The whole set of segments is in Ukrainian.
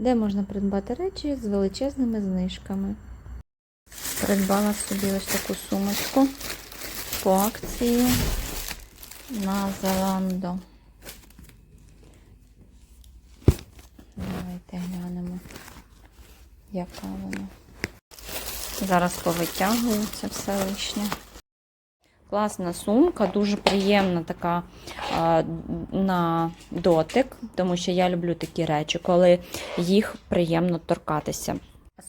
де можна придбати речі з величезними знижками. Придбала собі ось таку сумочку по акції на Zalando. Давайте глянемо, яка вона. Зараз повитягую це все лишнє. Класна сумка, дуже приємна така а, на дотик, тому що я люблю такі речі, коли їх приємно торкатися.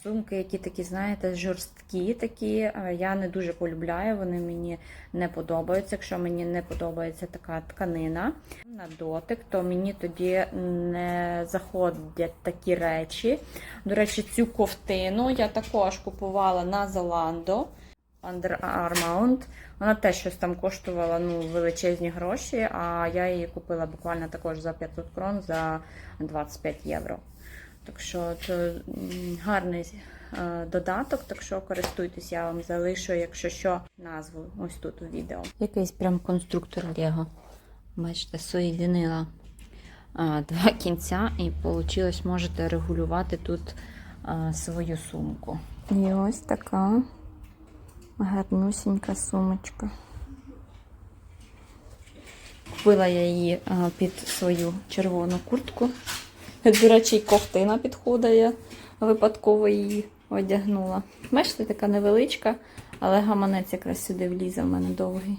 Сумки, які такі, знаєте, жорсткі такі, я не дуже полюбляю, вони мені не подобаються. Якщо мені не подобається така тканина на дотик, то мені тоді не заходять такі речі. До речі, цю ковтину я також купувала на Zalando. Under Armour. Вона теж щось там коштувала ну, величезні гроші, а я її купила буквально також за 500 крон за 25 євро. Так що це гарний е, додаток, так що користуйтесь, я вам залишу, якщо що, назву ось тут у відео. Якийсь прям конструктор Лего. Бачите, соєдинила а, два кінця і вийшло, можете регулювати тут а, свою сумку. І ось така гарнусінька сумочка. Купила я її під свою червону куртку. До речі, ковтина підходить, я випадково її одягнула. Бачите, така невеличка, але гаманець якраз сюди влізе в мене довгий.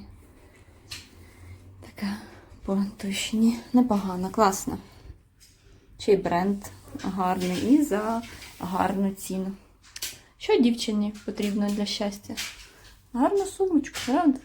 Така понтушні. Непогана, класна. Чи бренд гарний і за гарну ціну. Що дівчині потрібно для щастя? Гарну сумочка, правда?